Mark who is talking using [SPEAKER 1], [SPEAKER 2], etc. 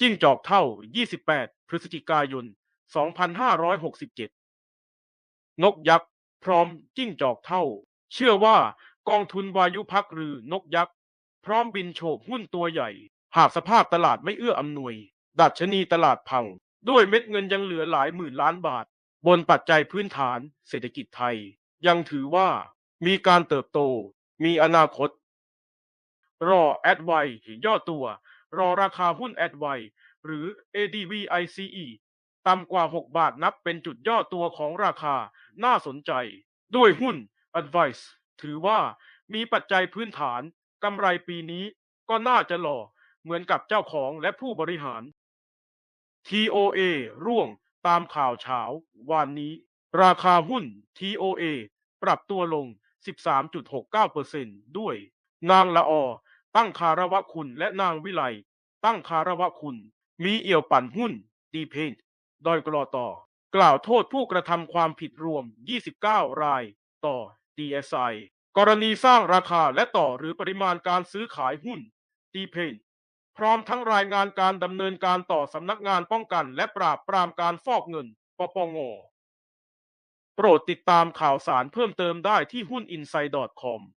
[SPEAKER 1] จิ้งจอกเท่า 28 พฤศจิกายน 2567 นกยักษ์พร้อมจิ้งจอกเท่า เชื่อว่ากองทุนวายุพักหรือนกยักษ์พร้อมบินโฉบหุ้นตัวใหญ่ หากสภาพตลาดไม่เอื้ออำนวย ดัชนีตลาดพัง ด้วยเม็ดเงินยังเหลือหลายหมื่นล้านบาท บนปัจจัยพื้นฐานเศรษฐกิจไทย ยังถือว่ามีการเติบโต มีอนาคต รอแอดไวย่อตัว รอราคาหุ้นแอดไวหรือ ADVICE ต่ำกว่า 6 บาทนับเป็นจุดย่อตัวของราคาน่าสนใจ ด้วยหุ้น Advice ถือว่ามีปัจจัยพื้นฐานกำไรปีนี้ก็น่าจะหล่อเหมือนกับเจ้าของและผู้บริหาร TOA ร่วงตามข่าวเช้าวันนี้ ราคาหุ้น TOA ปรับตัวลง 13.69%ด้วย นางละออ ตั้งคาระวะคุณ และนางวิไล ตั้งคาระวะคุณ มีเอี่ยวปั่นหุ้น ดีเพนดอยกรอต่อ กล่าวโทษผู้กระทำความผิดรวม 29 ราย ต่อ DSI กรณีสร้างราคาและต่อหรือปริมาณการซื้อขายหุ้น ดีเพนพร้อมทั้งรายงานการดำเนินการต่อสำนักงานป้องกัน และปราบปรามการฟอกเงิน ปปง โปรดติดตามข่าวสารเพิ่มเติมได้ที่หุ้น inside.com